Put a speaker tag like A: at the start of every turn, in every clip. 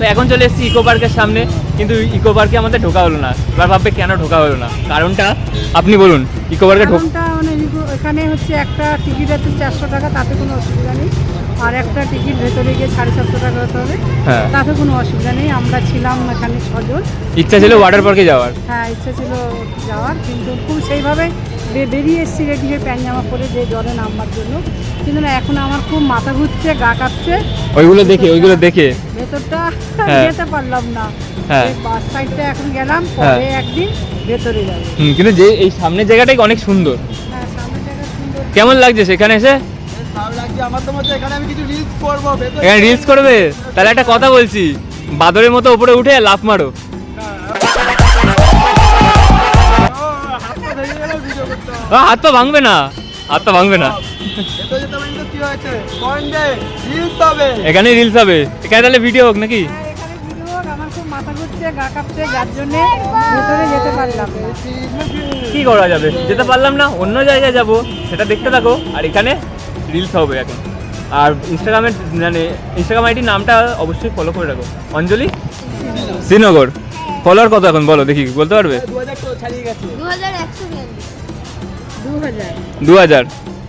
A: তো এখন চলে এসেছি ইকো পার্কের সামনে কিন্তু ইকো পার্কে আমাদের ঢোকা হলো না। এবার ভাববে কেন ঢোকা হলো না? কারণটা আপনি বলুন ইকো পার্কে ঢোক
B: মানে এখানে হচ্ছে একটা টিকিট আছে চারশো টাকা তাতে কোনো অসুবিধা নেই। আর একটা টিকিট ভেতরে গিয়ে সাড়ে সাতশো টাকা হতে হবে।
A: হ্যাঁ।
B: তাতে কোনো অসুবিধা নেই আমরা ছিলাম এখানে ছজন।
A: ইচ্ছা ছিল ওয়াটার পার্কে যাওয়ার?
B: হ্যাঁ ইচ্ছা ছিল যাওয়ার কিন্তু খুব সেইভাবে বেরিয়ে এসেছি রেডি হয়ে প্যান্ট জামা পরে যে জলে নামবার জন্য। কিন্তু না এখন আমার খুব মাথা ঘুরছে গা কাঁপছে।
A: ওইগুলো দেখে ওইগুলো দেখে।
B: ভেতরটা
A: হ্যাঁ।
B: যেতে পারলাম না।
A: হ্যাঁ।
B: বাস সাইডটা এখন গেলাম
A: হ্যাঁ।
B: পরে একদিন ভেতরে যাব।
A: কিন্তু যে এই সামনের জায়গাটাই অনেক সুন্দর।
B: হ্যাঁ সামনের জায়গা সুন্দর।
A: কেমন লাগছে সেখানে এসে?
C: ভালো লাগছে আমার তো মধ্যে এখানে আমি রিলস করব
A: তাহলে একটা কথা বলছি বাদরের মতো উপরে উঠে লাফ মারো।
C: পা
A: হাত তো ভাঙবে না হাত তো ভাঙবে না। এখানে রিলস হবে। এখানে তাহলে ভিডিও হোক নাকি?
B: হ্যাঁ, এখানে ভিডিও হোক, আমার খুব মাথা ঘুরছে গা কাঁপছে যার জন্য ভেতরে যেতে পারলাম না।
A: কি করা যাবে? যেতে পারলাম না অন্য জায়গায় যাব। সেটা দেখতে থাকো। আর এখানে রিলস হবে এখন। আর ইনস্টাগ্রামের মানে ইনস্টাগ্রাম আইডির নামটা অবশ্যই ফলো করে রাখো। অঞ্জলি? শ্রীনগর। ফলোয়ার কত এখন? বলো দেখি বলতে পারবে?
C: দু হাজার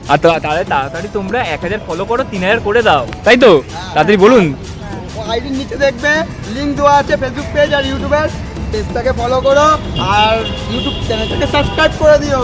A: আর তাহলে তাড়াতাড়ি তোমরা এক হাজার ফলো করো তিন হাজার করে দাও। তাই তো? তাড়াতাড়ি বলুন।
C: আইডির নিচে দেখবে লিঙ্ক দেওয়া আছে ফেসবুক পেজ আর ইউটিউবের পেজটাকে ফলো করো আর ইউটিউব চ্যানেলটাকে সাবস্ক্রাইব করে দিও।